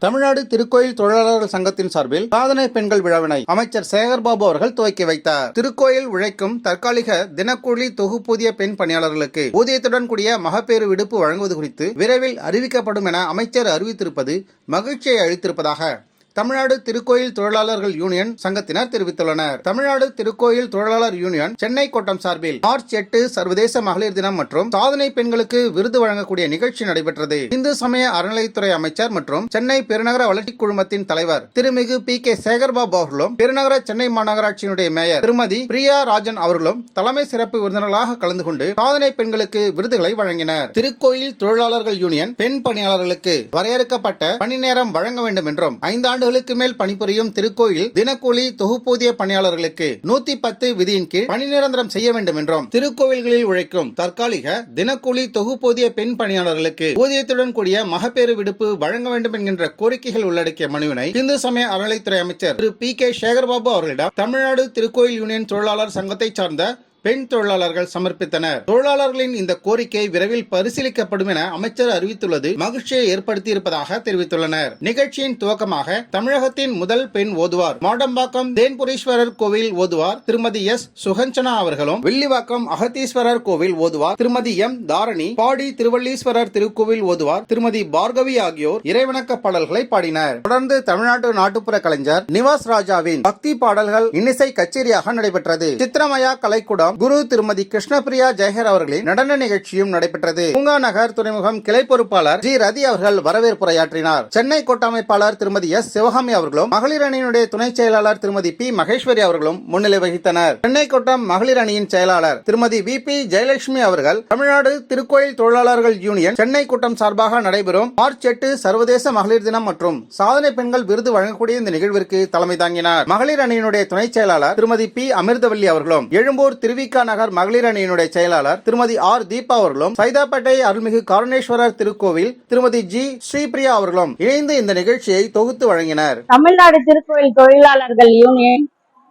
தமிழ்நாடு திருக்கோயில் தொழிலாளர்கள் சங்கத்தின் சார்பில் சாதனை பெண்கள் விழாவினை அமைச்சர் சேகர்பாபு அவர்கள் துவக்கி வைத்தார். திருக்கோயில் உழைக்கும் தற்காலிக தினக்கூலி தொகுப்பூதிய பெண் பணியாளர்களுக்கு ஊதியத்துடன் கூடிய மகப்பேறு விடுப்பு வழங்குவது குறித்து விரைவில் அறிவிக்கப்படும் என அமைச்சர் அறிவித்திருப்பது மகிழ்ச்சியை அளித்திருப்பதாக தமிழ்நாடு திருக்கோயில் தொழிலாளர்கள் யூனியன் சங்கத்தினர் தெரிவித்துள்ளனர். தமிழ்நாடு திருக்கோயில் தொழிலாளர் யூனியன் சென்னை கோட்டம் சார்பில் மார்ச் எட்டு சர்வதேச மகளிர் தினம் மற்றும் சாதனை பெண்களுக்கு விருது வழங்கக்கூடிய நிகழ்ச்சி நடைபெற்றது. இந்து சமய அறநிலைத்துறை அமைச்சர் மற்றும் சென்னை பெருநகர வளர்ச்சி குழுமத்தின் தலைவர் திருமிகு பி. கே. சேகர்பாபு அவர்களும் பெருநகர சென்னை மாநகராட்சியினுடைய மேயர் திருமதி பிரியா ராஜன் அவர்களும் தலைமை சிறப்பு விருந்தினர்களாக கலந்து கொண்டு சாதனை பெண்களுக்கு விருதுகளை வழங்கினர். திருக்கோயில் தொழிலாளர்கள் யூனியன் பெண் பணியாளர்களுக்கு வரையறுக்கப்பட்ட பணி நேரம் வழங்க வேண்டும் என்றும் ஐந்தாண்டு ஆண்டுகளுக்கு மேல் பணிபுரியும் திருக்கோயில் தினக்கூலி தொகுப்பூதிய பணியாளர்களுக்கு நூத்தி பத்து விதியின் கீழ் பணி நிரந்தரம் செய்ய வேண்டும் என்றும் திருக்கோவில்களில் உழைக்கும் தற்காலிக தினக்கூலி தொகுப்பூதிய பெண் பணியாளர்களுக்கு ஊதியத்துடன் கூடிய மகப்பேறு விடுப்பு வழங்க வேண்டும் என்கின்ற கோரிக்கைகள் உள்ளடக்கிய மனுவினை இந்து சமய அறநிலைத்துறை அமைச்சர் திரு பி கே சேகர்பாபு அவர்களிடம் தமிழ்நாடு திருக்கோயில் யூனியன் தொழிலாளர் சங்கத்தைச் சார்ந்த பெண் தொழிலாளர்கள் சமர்ப்பித்தனர். தொழிலாளர்களின் இந்த கோரிக்கை விரைவில் பரிசீலிக்கப்படும் என அமைச்சர் அறிவித்துள்ளது. மகிழ்ச்சியை ஏற்படுத்தி இருப்பதாக தெரிவித்துள்ளனர். நிகழ்ச்சியின் துவக்கமாக தமிழகத்தின் முதல் பெண் ஓதுவார் மாடம்பாக்கம் தேன்புரீஸ்வரர் கோவில் ஓதுவார் திருமதி எஸ். சுகஞ்சனா அவர்களும் வில்லிவாக்கம் அகத்தீஸ்வரர் கோவில் ஓதுவார் திருமதி எம். தாரணி பாடி திருவள்ளீஸ்வரர் திருக்கோவில் ஓதுவார் திருமதி பார்கவி ஆகியோர் இறைவணக்க பாடல்களை பாடினர். தொடர்ந்து தமிழ்நாட்டு நாட்டுப்புற கலைஞர் நிவாஸ் ராஜாவின் பக்தி பாடல்கள் இன்னிசை கச்சேரியாக நடைபெற்றது. சித்திரமயா கலைக்கூடம் குரு திருமதி கிருஷ்ணபிரியா ஜெயஹர் அவர்களின் நடன நிகழ்ச்சியும் நடைபெற்றது. பூங்கா நகர் துறைமுகம் கிளை பொறுப்பாளர் ஜி ரதி அவர்கள் வரவேற்புரையாற்றினார். சென்னை கோட்டமைப்பாளர் திருமதி எஸ் சிவகாமி அவர்களும் மகளிர் அணியினுடைய துணை செயலாளர் திருமதி பி மகேஸ்வரி அவர்களும் முன்னிலை வகித்தனர். சென்னை கோட்டம் மகளிர் அணியின் செயலாளர் திருமதி வி பி ஜெயலட்சுமி அவர்கள் தமிழ்நாடு திருக்கோயில் தொழிலாளர்கள் யூனியன் சென்னை கூட்டம் சார்பாக நடைபெறும் மார்ச் எட்டு சர்வதேச மகளிர் தினம் மற்றும் சாதனை பெண்கள் விருது வழங்கக்கூடிய இந்த நிகழ்விற்கு தலைமை தாங்கினார். மகளிர் அணியினுடைய துணை செயலாளர் திருமதி பி அமிர்தவல்லி அவர்களும் எழும்பூர் திருவி திருவிக்கா நகர் மகளிர் அணியினுடைய செயலாளர் திருமதி ஆர் தீபா அவர்களும் சைதாப்பேட்டை அருள்மிகு காரணேஸ்வரர் திருக்கோவில் திருமதி ஜி ஸ்ரீபிரியா அவர்களும் இணைந்து இந்த நிகழ்ச்சியை தொகுத்து வழங்கினர். தமிழ்நாடு திருக்கோவில் தொழிலாளர்கள் யூனியன்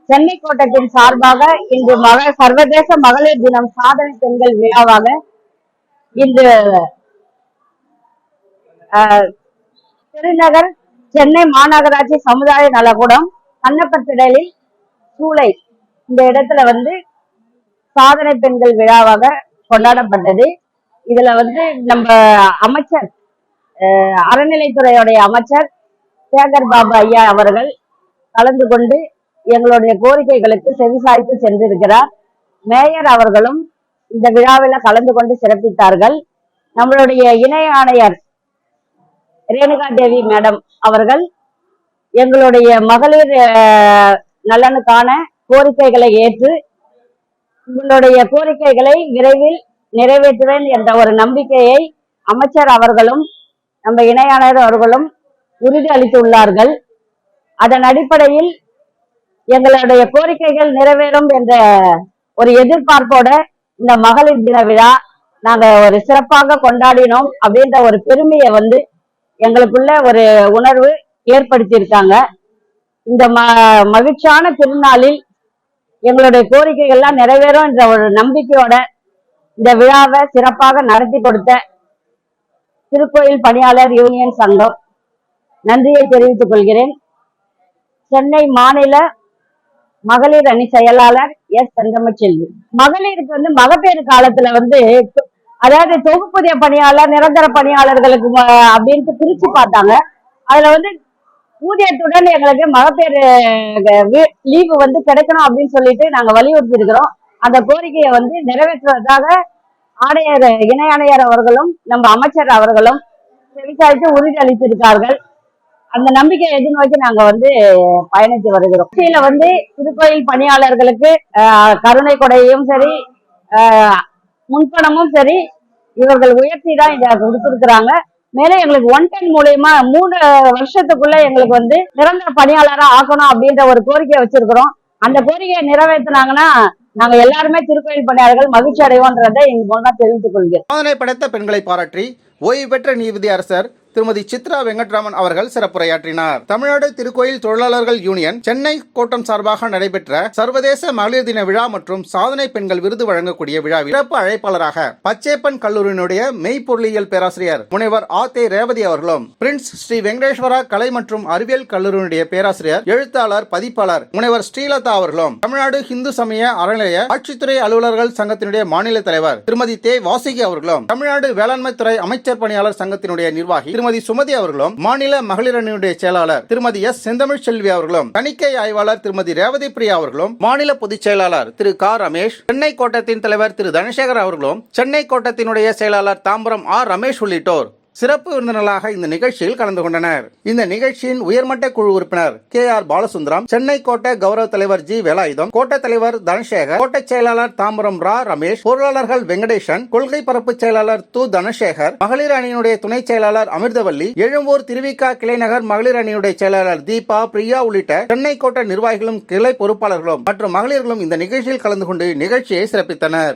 சென்னை கோட்டத்தின் சார்பாக இன்று மக சர்வதேச மகளிர் தினம் சாதனை பெண்கள் விழாவாக இன்று திருநகர் சென்னை மாநகராட்சி சமுதாய நலக்கூடம் கண்ணப்பத்திடலில் சூளை. இந்த இடத்துல வந்து சாதனை பெண்கள் விழாவாக கொண்டாடப்பட்டது. இதுல வந்து நம்ம அமைச்சர் அறநிலைத்துறையுடைய அமைச்சர் சேகர் பாபு ஐயா அவர்கள் கலந்து கொண்டு எங்களுடைய கோரிக்கைகளுக்கு செவிசாய்த்து சென்றிருக்கிறார். மேயர் அவர்களும் இந்த விழாவில் கலந்து கொண்டு சிறப்பித்தார்கள். நம்மளுடைய இணை ஆணையர் ரேணுகா தேவி மேடம் அவர்கள் எங்களுடைய மகளிர் நலனுக்கான கோரிக்கைகளை ஏற்று உங்களுடைய கோரிக்கைகளை விரைவில் நிறைவேற்றுவேன் என்ற ஒரு நம்பிக்கையை அமைச்சர் அவர்களும் நம்ம இணையாளர் அவர்களும் உறுதி அளித்துள்ளார்கள். அதன் அடிப்படையில் எங்களுடைய கோரிக்கைகள் நிறைவேறும் என்ற ஒரு எதிர்பார்ப்போட இந்த மகளிர் தின விழா நாங்க ஒரு சிறப்பாக கொண்டாடினோம் அப்படின்ற ஒரு பெருமையை வந்து எங்களுக்குள்ள ஒரு உணர்வு ஏற்படுத்தியிருக்காங்க. இந்த ம மகிழ்ச்சியான திருநாளில் எங்களுடைய கோரிக்கைகள்லாம் நிறைவேறும் என்ற ஒரு நம்பிக்கையோட இந்த விழாவை சிறப்பாக நடத்தி கொடுத்த திருக்கோயில் பணியாளர் யூனியன் சங்கம் நன்றியை தெரிவித்துக் கொள்கிறேன். சென்னை மாநில மகளிர் அணி செயலாளர் எஸ் செந்தமச்செல்வி மகளிருக்கு வந்து மகப்பேறு காலத்துல வந்து அதாவது தொகுப்புதிய பணியாளர் நிரந்தர பணியாளர்களுக்கு அப்படின்ட்டு பிரிச்சு பார்த்தாங்க. அதுல வந்து ஊதியத்துடன் எங்களுக்கு மகப்பேறு லீவு வந்து கிடைக்கணும் அப்படின்னு சொல்லிட்டு நாங்க வலியுறுத்தி இருக்கிறோம் அந்த கோரிக்கையை வந்து நிறைவேற்றுவதாக ஆணையர் இணை ஆணையர் அவர்களும் நம்ம அமைச்சர் அவர்களும் செவிசாய்த்து உறுதி அளித்திருக்கார்கள் அந்த நம்பிக்கையை எதிர்நோக்கி நாங்க வந்து பயணித்து வருகிறோம். கட்சியில வந்து திருக்கோயில் பணியாளர்களுக்கு கருணை கொடையும் சரி ஆஹ், முன்பணமும் சரி இவர்கள் உயர்த்தி தான் இதை கொடுத்திருக்கிறாங்க. மேலும் எங்களுக்கு ஒன் டென் மூலியமா மூணு வருஷத்துக்குள்ள எங்களுக்கு வந்து நிரந்தர பணியாளரா ஆக்கணும் அப்படின்ற ஒரு கோரிக்கையை வச்சிருக்கிறோம். அந்த கோரிக்கையை நிறைவேற்றினாங்கன்னா நாங்க எல்லாருமே திருக்கோயில் பணியாளர்கள் மகிழ்ச்சி அடைவோன்றதை எங்க மூலமா தெரிவித்துக் கொள்கிறேன் சாதனை படைத்த பெண்களை பாராட்டி ஓய்வு பெற்ற நீதிபதி அரசர் திருமதி சித்ரா வெங்கட்ராமன் அவர்கள் சிறப்புரையாற்றினார். தமிழ்நாடு திருக்கோயில் தொழிலாளர்கள் யூனியன் சென்னை கோட்டம் சார்பாக நடைபெற்ற சர்வதேச மகளிர் தின விழா மற்றும் சாதனை பெண்கள் விருது வழங்கக்கூடிய விழாவில் சிறப்பு அழைப்பாளராக பச்சேப்பன் கல்லூரியினுடைய மெய்ப்பொருளியல் பேராசிரியர் முனைவர் ஆ. தே. ரேவதி அவர்களும் பிரின்ஸ் ஸ்ரீ வெங்கடேஸ்வரா கலை மற்றும் அறிவியல் கல்லூரியினுடைய பேராசிரியர் எழுத்தாளர் பதிப்பாளர் முனைவர் ஸ்ரீலதா அவர்களும் தமிழ்நாடு இந்து சமய அறநிலைய ஆட்சித்துறை அலுவலர்கள் சங்கத்தினுடைய மாநில தலைவர் திருமதி தே. வாசுகி அவர்களும் தமிழ்நாடு வேளாண்மை துறை அமைச்சர் பணியாளர் சங்கத்தினுடைய நிர்வாகி திருமதி சுமதி அவர்களும் மாநில மகளிர் அணியுடைய செயலாளர் திருமதி எஸ். செந்தமிழ் செல்வி அவர்களும் தணிக்கை ஆய்வாளர் திருமதி ரேவதி பிரியா அவர்களும் மாநில பொதுச் செயலாளர் திரு. கா. ரமேஷ் சென்னை கோட்டத்தின் தலைவர் திரு. தனசேகர் அவர்களும் சென்னை கோட்டத்தினுடைய செயலாளர் தாம்பரம் ஆர். ரமேஷ் உள்ளிட்டோர். சிறப்பு விருந்தினர்களாக இந்த நிகழ்ச்சியில் கலந்து கொண்டனர். இந்த நிகழ்ச்சியின் உயர்மட்ட குழு உறுப்பினர் கே ஆர் பாலசுந்தரம் சென்னை கோட்டை கௌரவ தலைவர் ஜி வேலாயுதம் கோட்டை தலைவர் தனசேகர் கோட்டை செயலாளர் தாம்பரம் ரா ரமேஷ் பொருளாளர்கள் வெங்கடேசன் கொள்கை பரப்பு செயலாளர் து தனசேகர் மகளிர் அணியினுடைய துணை செயலாளர் அமிர்தவல்லி எழும்பூர் திருவிக்கா கிளைநகர் மகளிர் அணியுடைய செயலாளர் தீபா பிரியா உள்ளிட்ட சென்னை கோட்டை நிர்வாகிகளும் கிளை பொறுப்பாளர்களும் மற்றும் மகளிர்களும் இந்த நிகழ்ச்சியில் கலந்து கொண்டு நிகழ்ச்சியை சிறப்பித்தனர்.